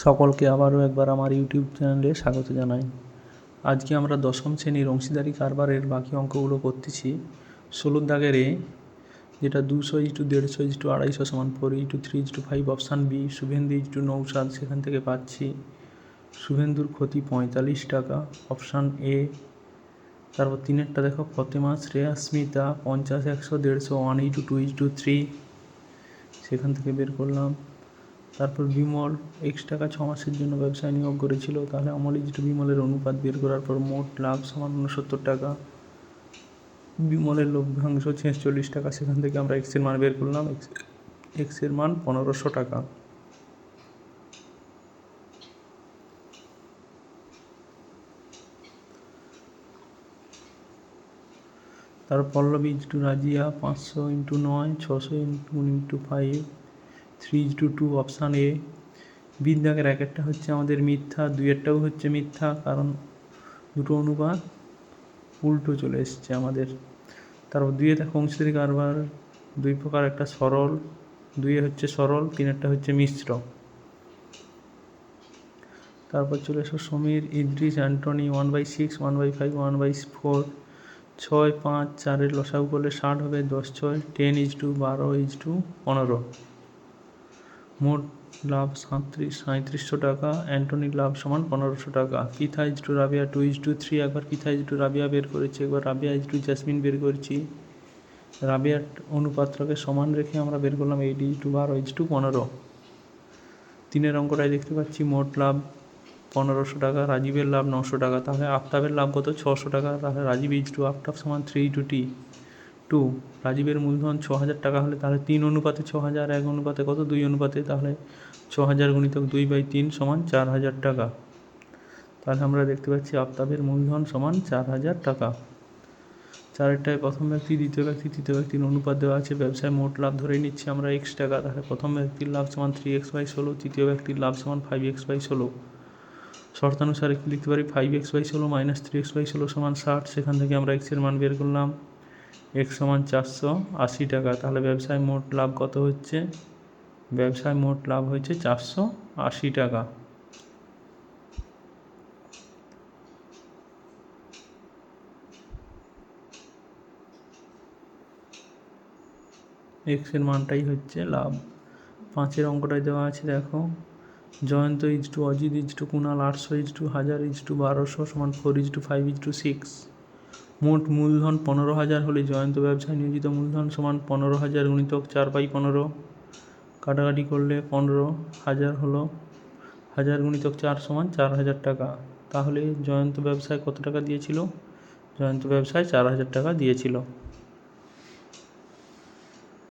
সকলকে আবারও একবার আমার ইউটিউব চ্যানেলে স্বাগত জানাই। আজকে আমরা দশম শ্রেণির অংশীদারি কারবারের বাকি অঙ্কগুলো করতেছি। ষোলোর দাগের এ, যেটা দুশো ইজ টু দেড়শো ইজ টু আড়াইশো সমান four is to three is to five option B, Suvendu is to Naushad সেখান থেকে পাচ্ছি। শুভেন্দুর ক্ষতি পঁয়তাল্লিশ টাকা, অপশান এ। তারপর তিনেরটা দেখো, ফতেমা শ্রেয়া স্মিতা পঞ্চাশ, একশো, দেড়শো, one is to two is to three. সেখান থেকে বের করলাম। তারপর বিমল এক্স টাকা ছ মাসের জন্য ব্যবসায় নিয়োগ করেছিল। তাহলে অমল ইজ টু বিমলের অনুপাত বের করার পর মোট লাভ সমান উনসত্তর টাকা। বিমলের লভ্যাংশ ছেচল্লিশ টাকা, সেখান থেকে আমরা এক্সের মান বের করলাম। এক্স এক্সের মান পনেরোশো টাকা। তারপর পল্লবী ইজ টু রাজিয়া পাঁচশো ইন্টু নয়, ছশো into into five three two two option A বিদ্যাকের এক একটা হচ্ছে আমাদের মিথ্যা দুইয়েরটাও হচ্ছে মিথ্যা, কারণ দুটো অনুপাত উল্টো চলে এসছে আমাদের। তারপর দুইয়ে দেখো অংশীদারি কারবার দুই প্রকার, একটা সরল, দুইয়ে হচ্ছে সরল, তিনেরটা হচ্ছে মিশ্র। তারপর চলে এসো Samir, Idris, Antony one by six one by five one by four ছয়, পাঁচ, চারের লসাগু করলে ষাট হবে, দশ, ছয় টেন ইজ টু বারো ইজ টু পনেরো। মোট লাভ সাঁত্রিশ সাঁত্রিশশো টাকা অ্যান্টনির লাভ সমান পনেরোশো টাকা। Pitha is to Rabiya two is to three, একবার পিথা ইজ টু রাবিয়া বের করেছি, একবার রাবিয়া ইজ টু জাসমিন বের করছি। রাবিয়ার অনুপাত্রকে সমান রেখে আমরা বের করলাম এইট ইজ টু বারো, ইজ টু পনেরো। তিনের অঙ্কটায় দেখতে পাচ্ছি মোট লাভ পনেরোশো টাকা, রাজীবের লাভ নশো টাকা, তাহলে আফতাবের লাভ কত? ছশো টাকা, তাহলে রাজীব ইজ টু আফতাব সমান থ্রি টু টি টু রাজীবের মূলধন ছ হাজার টাকা হলে তাহলে তিন অনুপাতে ছ হাজার এক অনুপাতে কত? দুই অনুপাতে তাহলে ছ হাজার গুণিতক দুই বাই তিন সমান চার হাজার টাকা। তাহলে আমরা দেখতে পাচ্ছি আফতাবের মূলধন সমান চার হাজার টাকা। চারেরটায় প্রথম ব্যক্তি, দ্বিতীয় ব্যক্তি, তৃতীয় ব্যক্তির অনুপাত দেওয়া আছে। ব্যবসায় মোট লাভ ধরে নিচ্ছি আমরা এক্স টাকা। তাহলে প্রথম ব্যক্তির লাভ সমান থ্রি এক্স বাই ষোলো, তৃতীয় ব্যক্তির লাভ সমান ফাইভ এক্স বাই ষোলো। শর্তানুসারে কি লিখতে পারি? ফাইভ এক্স বাই ষোলো মাইনাস থ্রি এক্স বাই ষোলো সমান ষাট। সেখান থেকে আমরা এক্সের মান বের করলাম। এক্স সমান চারশো আশি টাকা। তাহলে ব্যবসায় মোট লাভ কত হচ্ছে? ব্যবসায় মোট লাভ হয়েছে চারশো আশি টাকা। এক্সের মানটাই হচ্ছে লাভ। পাঁচের অঙ্কটায় দেওয়া আছে, দেখো। Jayanta is to Ajit is to Kunal আটশো ইজ টু হাজার ইজ টু বারোশো সমান four is to five is to six. মোট মূলধন পনেরো হাজার হলে জয়ন্ত ব্যবসায় নিয়োজিত মূলধন সমান পনেরো হাজার গুণিতক চার বাই পনেরো। কাটাকাটি করলে পনেরো হাজার হলো হাজার গুণিতক চার সমান চার হাজার টাকা। তাহলে জয়ন্ত ব্যবসায় কত টাকা দিয়েছিল? জয়ন্ত ব্যবসায় চার হাজার টাকা দিয়েছিল।